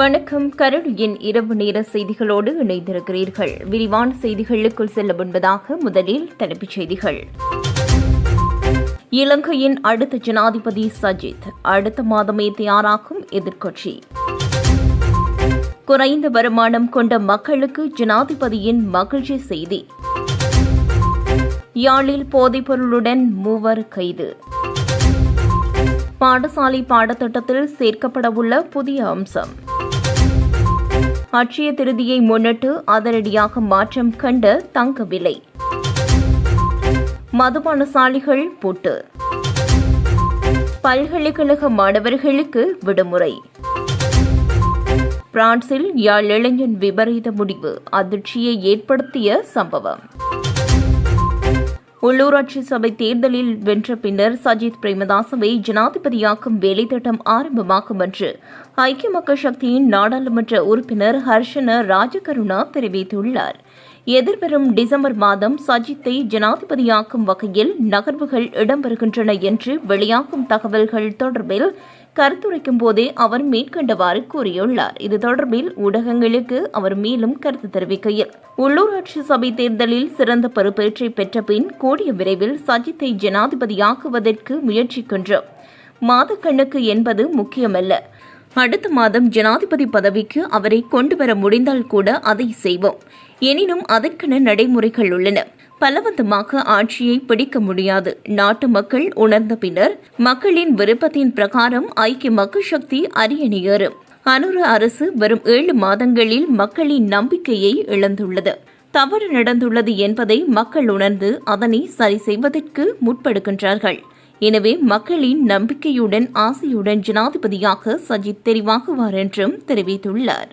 வணக்கம். கரடியின் இரவு நேர செய்திகளோடு இணைந்திருக்கிறீர்கள். விரிவான செய்திகளுக்குள் செல்ல முன்பதாக முதலில் தலைப்புச் செய்திகள். இலங்கையின் அடுத்த ஜனாதிபதி சஜித் அடுத்த மாதமே தயாராகும் எதிர்க்கட்சி. குறைந்த வருமானம் கொண்ட மக்களுக்கு ஜனாதிபதியின் மகிழ்ச்சி செய்தி. யாழில் போதைப்பொருளுடன் மூவர் கைது. பாடசாலை பாடத்திட்டத்தில் சேர்க்கப்படவுள்ள புதிய அம்சம். அட்சய திருதியை முன்னிட்டு அதிரடியாக மாற்றம் கண்ட தங்க விலை மதுபான பூட்டு. பல்கலைக்கழக மாணவர்களுக்கு விடுமுறை. பிரான்சில் யாழ் இளைஞன் விபரீத முடிவு அதிர்ச்சியை ஏற்படுத்திய சம்பவம். உள்ளூராட்சி சபை தேர்தலில் வென்ற பின்னர் சஜித் பிரேமதாசவை ஜனாதிபதியாக்கும் வேலைத்திட்டம் ஆரம்பமாகும் என்று ஐக்கிய மக்கள் சக்தியின் நாடாளுமன்ற உறுப்பினர் ஹர்ஷன ராஜகருணா தெரிவித்துள்ளார். எதிர்வரும் டிசம்பர் மாதம் சஜித்தை ஜனாதிபதியாக்கும் வகையில் நகர்வுகள் இடம்பெறுகின்றன என்று வெளியாகும் தகவல்கள் தொடர்பில் கருத்துரைக்கும் போதே அவர் மேற்கண்டவாறு கூறியுள்ளார். இது தொடர்பில் ஊடகங்களுக்கு அவர் மேலும் கருத்து தெரிவிக்கையில் உள்ளூராட்சி சபை தேர்தலில் சிறந்த பொறுப்பேற்றை பெற்ற பின் கூடிய விரைவில் சஜித்தை ஜனாதிபதியாக்குவதற்கு முயற்சிக்கின்றோம். மாதக்கண்ணுக்கு என்பது முக்கியமல்ல. அடுத்த மாதம் ஜனாதிபதி பதவிக்கு அவரை கொண்டு வர முடிந்தால் கூட அதை செய்வோம். எனினும் அதற்கென நடைமுறைகள் உள்ளன. பலவந்தமாக ஆட்சியை பிடிக்க முடியாது. நாட்டு மக்கள் உணர்ந்த பின்னர் மக்களின் விருப்பத்தின் பிரகாரம் ஐக்கிய மக்கள் சக்தி அரியணையேறும் அனுர அரசு வரும் ஏழு மாதங்களில் மக்களின் நம்பிக்கையை இழந்துள்ளது. தவறு நடந்துள்ளது என்பதை மக்கள் உணர்ந்து அதனை சரி செய்வதற்கு முற்படுகின்றார்கள். எனவே மக்களின் நம்பிக்கையுடன் ஆசையுடன் ஜனாதிபதியாக சஜித் தெரிவாகுவார் என்றும் தெரிவித்துள்ளார்.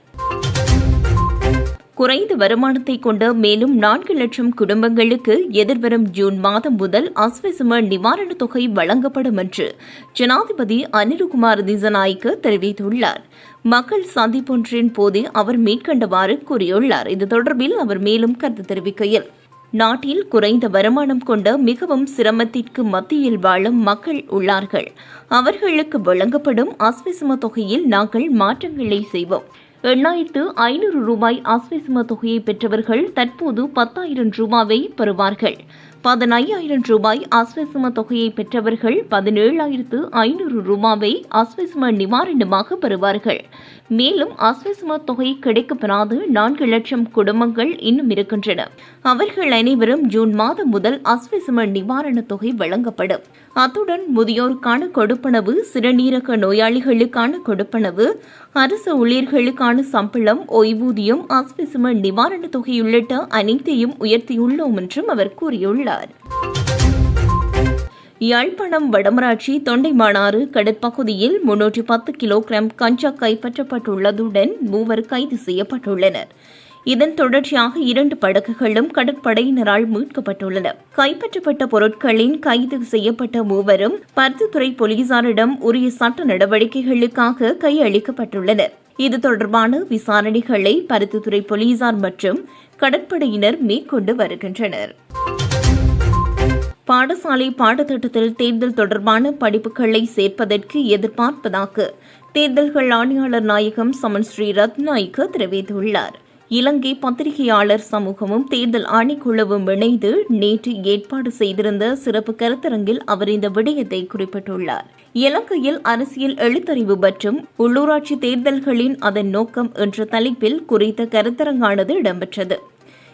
குறைந்த வருமானத்தை கொண்ட மேலும் நான்கு லட்சம் குடும்பங்களுக்கு எதிர்வரும் ஜூன் மாதம் முதல் அஸ்வசும நிவாரணத் தொகை வழங்கப்படும் என்று ஜனாதிபதி அனிருகுமார் திசநாய்க்கு தெரிவித்துள்ளார். மக்கள் சந்திப்பொன்றின் போது அவர் மேற்கண்டவாறு கூறியுள்ளார். இது தொடர்பில் அவர் மேலும் கருத்து தெரிவிக்கையில் நாட்டில் குறைந்த வருமானம் கொண்ட மிகவும் சிரமத்திற்கு மத்தியில் வாழும் மக்கள் உள்ளார்கள். அவர்களுக்கு வழங்கப்படும் அஸ்வசும தொகையில் நாங்கள் மாற்றங்களை செய்வோம். எண்ணாயிரத்து ஐநூறு ரூபாய் ஆஸ்வசிம தொகையை பெற்றவர்கள் தற்போது பத்தாயிரம் ரூபாவை பெறுவார்கள். பதினையாயிரம் ரூபாய் ஆஸ்வசிம தொகையை பெற்றவர்கள் பதினேழாயிரத்து ஐநூறு ரூபாவை ஆஸ்வசிம நிவாரணமாக பெறுவார்கள். மேலும் ஆஸ்வசிம தொகை கிடைக்கப்பெறாது நான்கு லட்சம் குடும்பங்கள் இன்னும் இருக்கின்றன. அவர்கள் அனைவரும் ஜூன் மாதம் முதல் அஸ்வசிம நிவாரணத் தொகை வழங்கப்படும். அத்துடன் முதியோருக்கான கொடுப்பனவு சிறுநீரக நோயாளிகளுக்கான கொடுப்பனவு அரசு ஊழியர்களுக்கான சம்பளம் ஓய்வூதியம் ஆஸ்வசிம நிவாரணத் தொகை உள்ளிட்ட அனைத்தையும் உயர்த்தியுள்ளோம் என்றும் அவர் கூறியுள்ளார். யாழ்ப்பாணம் வடமராட்சி தொண்டைமானாறு கடற்பகுதியில் முன்னூற்றி பத்து கிலோகிராம் கஞ்சா கைப்பற்றப்பட்டுள்ளதுடன் மூவர் கைது செய்யப்பட்டுள்ளனர். இதன் தொடர்ச்சியாக இரண்டு படகுகளும் கடற்படையினரால் மீட்கப்பட்டுள்ளன. கைப்பற்றப்பட்ட பொருட்களின் கைது செய்யப்பட்ட மூவரும் பருத்தித்துறை போலீசாரிடம் உரிய சட்ட நடவடிக்கைகளுக்காக கையளிக்கப்பட்டுள்ளனர். இது தொடர்பான விசாரணைகளை பருத்தித்துறை போலீசார் மற்றும் கடற்படையினர் மேற்கொண்டு வருகின்றனர். பாடசாலை பாடத்திட்டத்தில் தேர்தல் தொடர்பான படிப்புகளை சேர்ப்பதற்கு எதிர்பார்ப்பதாக தேர்தல்கள் ஆணையாளர் நாயகம் சமன் ஸ்ரீ ரத்நாய்க்கு தெரிவித்துள்ளார். இலங்கை பத்திரிகையாளர் சமூகமும் தேர்தல் ஆணைக்குழுவும் இணைந்து நேற்று ஏற்பாடு செய்திருந்த சிறப்பு கருத்தரங்கில் அவர் இந்த விடயத்தை குறிப்பிட்டுள்ளார். இலங்கையில் அரசியல் எழுத்தறிவு மற்றும் உள்ளூராட்சி தேர்தல்களின் அதன் நோக்கம் என்ற தலைப்பில் குறித்த கருத்தரங்கானது இடம்பெற்றது.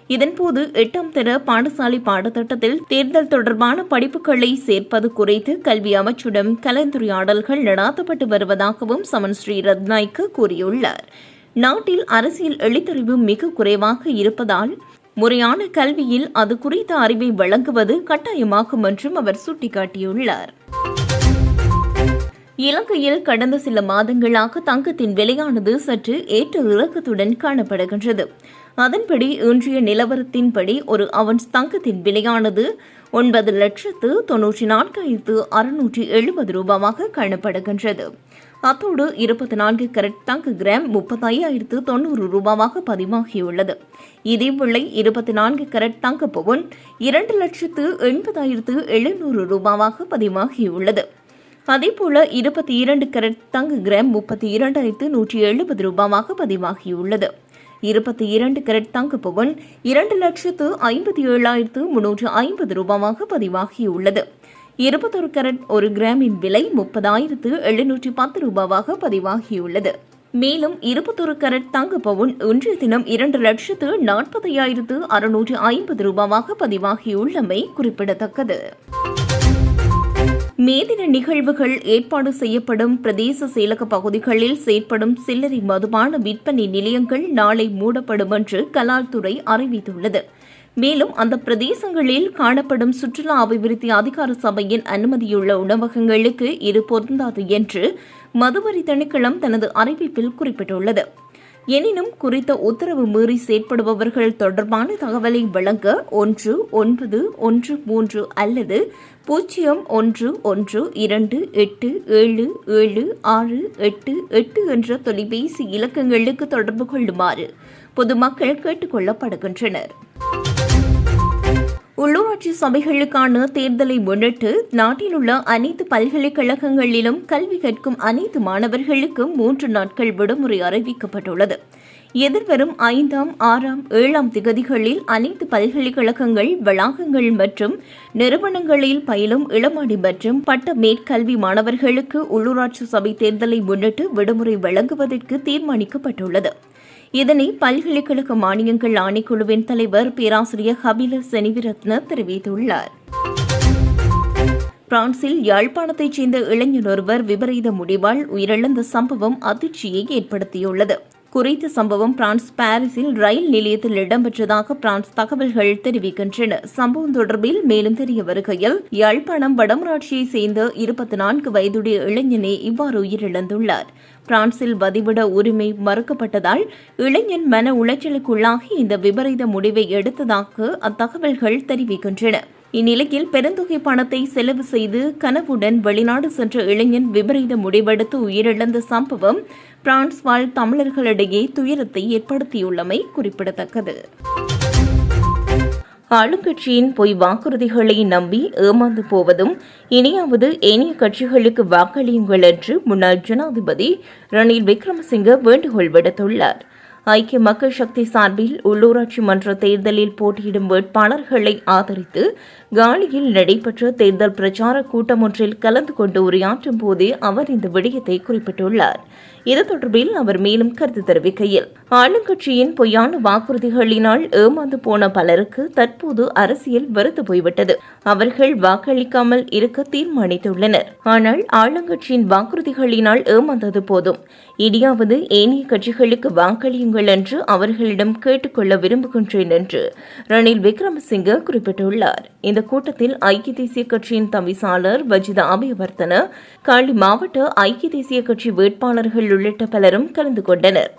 இதன்போது எட்டாம் தர பாடசாலை பாடத்திட்டத்தில் தேர்தல் தொடர்பான படிப்புகளை சேர்ப்பது குறித்து கல்வி அமைச்சுடன் கலந்துரையாடல்கள் நடாத்தப்பட்டு வருவதாகவும் சமன் ஸ்ரீ ரத்நாய்க்கு கூறியுள்ளார். நாட்டில் அரசியல் எழுத்தறிவு மிக குறைவாக இருப்பதால் முறையான கல்வியில் அது குறித்த அறிவை வழங்குவது கட்டாயமாகும் என்றும் அவர் சுட்டிக்காட்டியுள்ளார். இலங்கையில் கடந்த சில மாதங்களாக தங்கத்தின் விலையானது சற்று ஏற்ற இறக்கத்துடன் காணப்படுகின்றது. அதன்படி இன்றைய நிலவரத்தின்படி ஒரு அவன்ஸ் தங்கத்தின் விலையானது ஒன்பது லட்சத்து தொன்னூற்றி நான்காயிரத்து அறுநூற்றி எழுபது ரூபாவாக காணப்படுகின்றது. அத்தோடு இருபத்தி நான்கு கரட் தங்க கிராம் முப்பத்தையாயிரத்து தொண்ணூறு ரூபாவாக பதிவாகியுள்ளது. இதேவேளை இருபத்தி நான்கு கரட் தங்க பவுன் இரண்டு லட்சத்து எண்பதாயிரத்து எழுநூறு ரூபாவாக பதிவாகியுள்ளது. அதேபோல இருபத்தி இரண்டு கரட் தங்க கிராம் முப்பத்தி இரண்டாயிரத்து நூற்றி எழுபது ரூபாவாக பதிவாகியுள்ளது. இருபத்தி இரண்டு கரட் தங்க பவன் இரண்டு லட்சத்து ஐம்பத்தி ஏழாயிரத்து முன்னூற்று ஐம்பது ரூபாவாக பதிவாகியுள்ளது. இருபத்தொரு கரட் ஒரு கிராமின் விலை முப்பதாயிரத்து எழுநூற்றி பத்து ரூபாவாக பதிவாகியுள்ளது. மேலும் இருபத்தொரு கரட் தங்க பவுன் இன்றைய தினம் இரண்டு லட்சத்து நாற்பத்தையாயிரத்து அறுநூற்று ஐம்பது ரூபாவாக பதிவாகியுள்ளமை குறிப்பிடத்தக்கது. மேதின நிகழ்வுகள் ஏற்பாடு செய்யப்படும் பிரதேச செயலக பகுதிகளில் செயற்படும் சில்லறை மதுபான விற்பனை நிலையங்கள் நாளை மூடப்படும் என்று கலால்துறை அறிவித்துள்ளது. மேலும் அந்த பிரதேசங்களில் காணப்படும் சுற்றுலா அபிவிருத்தி அதிகார சபையின் அனுமதியுள்ள உணவகங்களுக்கு இது பொருந்தாது என்று மதுவரி திணைக்களம் தனது அறிவிப்பில் குறிப்பிட்டுள்ளது. எனினும் குறித்த உத்தரவு மீறி செயற்படுபவர்கள் தொடர்பான தகவலை வழங்க ஒன்று ஒன்பது ஒன்று மூன்று அல்லது பூஜ்ஜியம் ஒன்று ஒன்று இரண்டு எட்டு ஏழு ஏழு ஆறு எட்டு எட்டு என்ற தொலைபேசி இலக்கங்களுக்கு தொடர்பு கொள்ளுமாறு பொதுமக்கள் கேட்டுக்கொள்ளப்படுகின்றனர் உள்ளூராட்சி சபைகளுக்கான தேர்தலை முன்னிட்டு நாட்டில் உள்ள அனைத்து பல்கலைக்கழகங்களிலும் கல்வி கற்கும் அனைத்து மாணவர்களுக்கும் மூன்று நாட்கள் விடுமுறை அறிவிக்கப்பட்டுள்ளது. எதிர்வரும் ஐந்தாம் ஆறாம் ஏழாம் திகதிகளில் அனைத்து பல்கலைக்கழகங்கள் வளாகங்கள் மற்றும் நிறுவனங்களில் பயிலும் இளமாடி மற்றும் பட்ட மேற்கல்வி மாணவர்களுக்கு உள்ளூராட்சி சபை தேர்தலை முன்னிட்டு விடுமுறை வழங்குவதற்கு தீர்மானிக்கப்பட்டுள்ளது. இதனை பல்கலைக்கழக மானியங்கள் ஆணைக்குழுவின் தலைவர் பேராசிரியர் ஹபில செனிவிரத்ன தெரிவித்துள்ளார். பிரான்சில் யாழ்ப்பாணத்தைச் சேர்ந்த இளைஞர் ஒருவர் விபரீத முடிவால் உயிரிழந்த சம்பவம் அதிர்ச்சியை ஏற்படுத்தியுள்ளது. குறித்த சம்பவம் பிரான்ஸ் பாரிஸில் ரயில் நிலையத்தில் இடம்பெற்றதாக பிரான்ஸ் தகவல்கள் தெரிவிக்கின்றன. சம்பவம் தொடர்பில் மேலும் தெரிய வருகையில் யாழ்ப்பாணம் வடமராட்சியைச் சேர்ந்த இருபத்தி நான்கு வயதுடைய இளைஞனே இவ்வாறு உயிரிழந்துள்ளார். பிரான்சில் வதிவிட உரிமை மறுக்கப்பட்டதால் இளைஞன் மன உளைச்சலுக்குள்ளாகி இந்த விபரீத முடிவை எடுத்ததாக அத்தகவல்கள் தெரிவிக்கின்றன. இந்நிலையில் பெருந்தொகை பணத்தை செலவு செய்து கனவுடன் வெளிநாடு சென்ற இளைஞன் விபரீத முடிவெடுத்து உயிரிழந்த சம்பவம் பிரான்ஸ் வாழ் தமிழர்களிடையே துயரத்தை ஏற்படுத்தியுள்ளமை குறிப்பிடத்தக்கது. ஆளுங்கட்சியின் பொய் வாக்குறுதிகளை நம்பி ஏமாந்து போவதும் இனியாவது ஏனைய கட்சிகளுக்கு வாக்களியுங்கள் என்று முன்னாள் ஜனாதிபதி ரணில் விக்ரமசிங்க வேண்டுகோள் விடுத்துள்ளார். ஐக்கிய மக்கள் சக்தி சார்பில் உள்ளூராட்சி மன்ற தேர்தலில் போட்டியிடும் வேட்பாளர்களை ஆதரித்து காலியில் நடைபெற்ற தேர்தல் பிரச்சார கூட்டம் ஒன்றில் கலந்து கொண்டு உரையாற்றும் போதே அவர் இந்த விடயத்தை குறிப்பிட்டுள்ளார். இது தொடர்பில் அவர் மேலும் கருத்து தெரிவிக்கையில் ஆளுங்கட்சியின் பொய்யான வாக்குறுதிகளினால் ஏமாந்து போன பலருக்கு தற்போது அரசியல் வெறுத்து போய்விட்டது. அவர்கள் வாக்களிக்காமல் இருக்க தீர்மானித்துள்ளனர். ஆனால் ஆளுங்கட்சியின் வாக்குறுதிகளினால் ஏமாந்தது போதும். இனியாவது ஏனைய கட்சிகளுக்கு வாக்களியுங்கள் என்று அவர்களிடம் கேட்டுக்கொள்ள விரும்புகின்றேன் என்று ரணில் விக்ரமசிங்க குறிப்பிட்டுள்ளார். இந்த கூட்டத்தில் ஐக்கிய தேசிய கட்சியின் தவிசாளர் வஜிதா அபயவர்த்தன காலி மாவட்ட ஐக்கிய தேசிய கட்சி வேட்பாளர்கள் உள்ளிட்ட பலரும் கலந்து கொண்டனர்.